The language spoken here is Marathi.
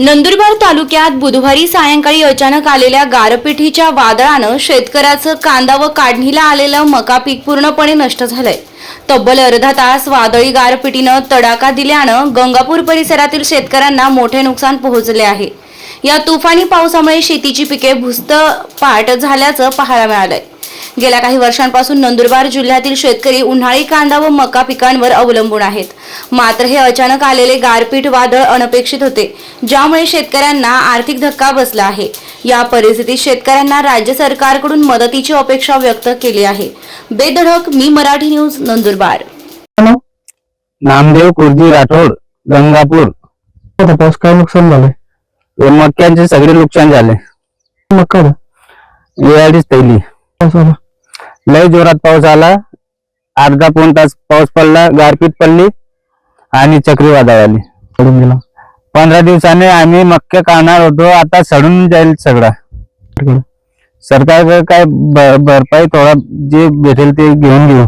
नंदुरबार तालुक्यात बुधवारी सायंकाळी अचानक आलेल्या गारपिटीच्या वादळानं शेतकऱ्याचं कांदा व काढणीला आलेलं मका पीक पूर्णपणे नष्ट झालंय. तब्बल अर्धा तास वादळी गारपिटीनं तडाखा दिल्यानं गंगापूर परिसरातील शेतकऱ्यांना मोठे नुकसान पोहोचले आहे. या तुफानी पावसामुळे शेतीची पिके भुस्तपाट झाल्याचं पाहायला मिळालंय. गेल्या काही वर्षांपासून नंदुरबार जिल्ह्यातील शेतकरी उन्हाळी कांदा व मका पिकांवर अवलंबून आहेत. मात्र हे अचानक आलेले गारपीट वादळ अनपेक्षित होते ज्यामुळे शेतकऱ्यांना आर्थिक धक्का बसला आहे. या परिस्थितीत शेतकऱ्यांना राज्य सरकारकडून मदतीची अपेक्षा व्यक्त केली आहे. बेधडक मी मराठी न्यूज नंदुरबार. नामदेव कुर्जी राठोड गंगापूर. आता पाऊस काय नुकसान झालंय? हे मक्यांचे सगळे नुकसान झाले. मक्का पाऊस आला लय जोरात पाऊस आला. अर्धा पाऊण तास पाऊस पडला गारपीट पडली आणि चक्रीवादळ आली पडून गेला. पंधरा दिवसाने आम्ही मक्के काढणार होतो आता सडून जाईल सगळा. सरकार. काय भरपाई थोडा जे भेटेल ते घेऊन घेऊ.